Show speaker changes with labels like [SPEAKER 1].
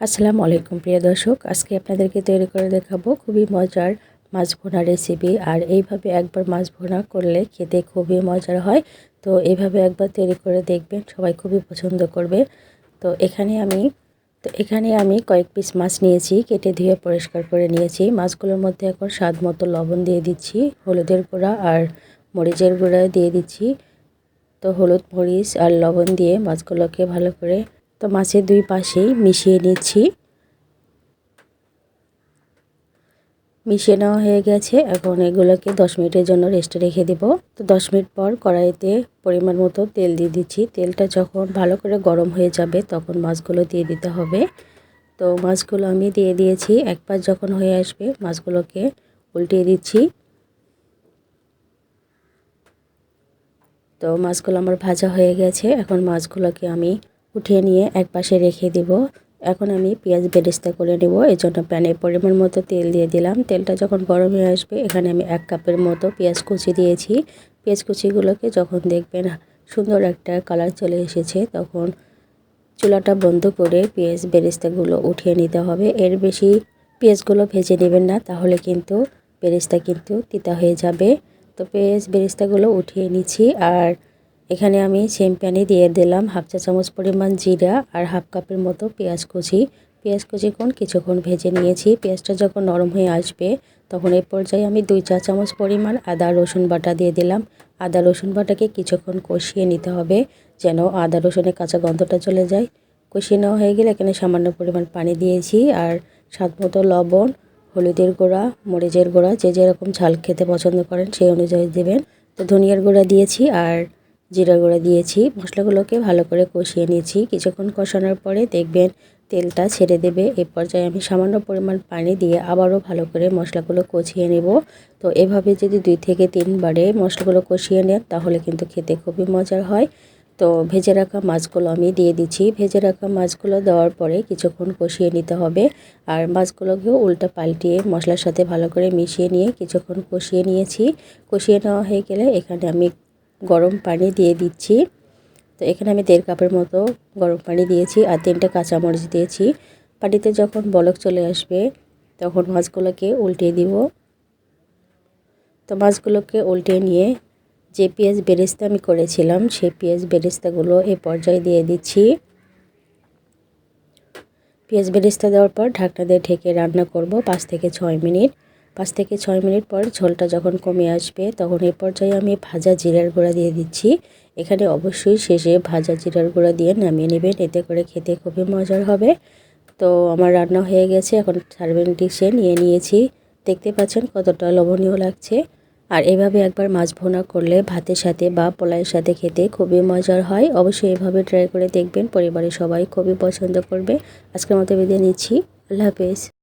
[SPEAKER 1] আসসালামু আলাইকুম, প্রিয় দর্শক। আজকে আপনাদেরকে তৈরি করে দেখাবো খুবই মজার মাছ ভোনা রেসিপি আর এইভাবে একবার মাছ ভোনা করলে খেতে খুবই মজার হয়। তো এইভাবে একবার তৈরি করে দেখবেন, সবাই খুবই পছন্দ করবে। তো এখানে আমি, তো এখানে আমি কয়েক পিস মাছ নিয়েছি, কেটে ধুয়ে পরিষ্কার করে নিয়েছি। মাছগুলোর মধ্যে এখন স্বাদ মতো লবণ দিয়ে দিচ্ছি, হলুদের গুঁড়া আর মরিচের গুঁড়া দিয়ে দিচ্ছি। তো হলুদ, মরিচ আর লবণ দিয়ে মাছগুলোকে ভালো করে তো মাছের দুই পাশেই মিশিয়ে নিচ্ছি। মিশিয়ে নেওয়া হয়ে গেছে। এখন এগুলোকে দশ মিনিটের জন্য রেস্টে রেখে দেব। তো দশ মিনিট পর কড়াইতে পরিমাণ মতো তেল দিয়ে দিচ্ছি। তেলটা যখন ভালো করে গরম হয়ে যাবে তখন মাছগুলো দিয়ে দিতে হবে। তো মাছগুলো আমি দিয়ে দিয়েছি। এক পাশ যখন হয়ে আসবে মাছগুলোকে উল্টিয়ে দিচ্ছি। তো মাছগুলো আমার ভাজা হয়ে গেছে। এখন মাছগুলোকে আমি উঠিয়ে নিয়ে এক পাশে রেখে দিব। এখন আমি পেঁয়াজ বেরেস্তা করে নেব। এই জন্য প্যানে পরিমাণ মতো তেল দিয়ে দিলাম। তেলটা যখন গরম হয়ে আসবে, এখানে আমি এক কাপের মতো পেঁয়াজ কুচি দিয়েছি। পেঁয়াজ কুচিগুলোকে যখন দেখবেন সুন্দর একটা কালার চলে এসেছে, তখন চুলাটা বন্ধ করে পেঁয়াজ বেরেস্তাগুলো উঠিয়ে নিতে হবে। এর বেশি পেঁয়াজগুলো ভেজে নেবেন না, তাহলে কিন্তু বেরেস্তা কিন্তু তিতা হয়ে যাবে। তো পেঁয়াজ বেরেস্তাগুলো উঠিয়ে নিচ্ছি। আর এখানে আমি সেম প্যানে দিয়ে দিলাম হাফ চা চামচ পরিমাণ জিরা আর হাফ কাপের মতো পেঁয়াজ কুচি। পেঁয়াজ কুচি কোন কিছুক্ষণ ভেজে নিয়েছি। পেঁয়াজটা যখন নরম হয়ে আসবে, তখন এই পর্যায়ে আমি দুই চা চামচ পরিমাণ আদা, রসুন বাটা দিয়ে দিলাম। আদা, রসুন বাটাকে কিছুক্ষণ কষিয়ে নিতে হবে যেন আদা, রসুনের কাঁচা গন্ধটা চলে যায়। কষিয়ে নেওয়া হয়ে গেলে এখানে সামান্য পরিমাণ পানি দিয়েছি আর স্বাদ মতো লবণ, হলুদের গুঁড়া, মরিচের গুঁড়া, যে যেরকম ঝাল খেতে পছন্দ করেন সেই অনুযায়ী দেবেন। তো ধনিয়ার গুঁড়া দিয়েছি আর জিরা গুঁড়া দিয়েছি। মশলাগুলোকে ভালো করে কষিয়ে নিয়েছি। কিছুক্ষণ কষানোর পরে দেখবেন তেলটা ছেড়ে দেবে। এই পর্যায়ে আমি সামান্য পরিমাণ পানি দিয়ে আবারও ভালো করে মশলাগুলো কষিয়ে নেব। তো এভাবে যদি দুই থেকে তিনবারে মশলাগুলো কষিয়ে নেন, তাহলে কিন্তু খেতে খুবই মজার হয়। তো ভেজে রাখা মাছগুলো আমি দিয়ে দিচ্ছি। ভেজে রাখা মাছগুলো দেওয়ার পরে কিছুক্ষণ কষিয়ে নিতে হবে। আর মাছগুলোকেও উল্টা পাল্টিয়ে মশলার সাথে ভালো করে মিশিয়ে নিয়ে কিছুক্ষণ কষিয়ে নিয়েছি। কষিয়ে নেওয়া হয়ে গেলে এখানে আমি গরম পানি দিয়ে দিচ্ছি। তো এখানে আমি দেড় কাপের মতো গরম পানি দিয়েছি আর তিনটে কাঁচামরিচ দিয়েছি। পানিতে যখন বলক চলে আসবে, তখন মাছগুলোকে উল্টে দিব। তো মাছগুলোকে উল্টে নিয়ে যে পেঁয়াজ বেরেস্তা আমি করেছিলাম, সেই পেঁয়াজ বেরেস্তাগুলো এ পর্যায়ে দিয়ে দিচ্ছি। পেঁয়াজ বেরেস্তা দেওয়ার পর ঢাকনা দিয়ে ঢেকে রান্না করব পাঁচ থেকে ছয় মিনিট। পাঁচ থেকে ছয় মিনিট পর ঝোলটা যখন কমে আসবে, তখন এই পর্যায়ে আমি ভাজা জিরার গুঁড়া দিয়ে দিচ্ছি। এখানে অবশ্যই শেষে ভাজা জিরার গুঁড়া দিয়ে নামিয়ে নেবেন, এতে করে খেতে খুবই মজার হবে। তো আমার রান্না হয়ে গেছে, এখন সার্ভিং ডিশে নিয়ে নিয়েছি। দেখতে পাচ্ছেন কতটা লবণীয় লাগছে। আর এভাবে একবার মাছ ভোনা করলে ভাতের সাথে বা পোলাইয়ের সাথে খেতে খুবই মজার হয়। অবশ্যই এভাবে ট্রাই করে দেখবেন, পরিবারের সবাই খুবই পছন্দ করবে। আজকের মতো বিদায় নিচ্ছি। আল্লাহ হাফেজ।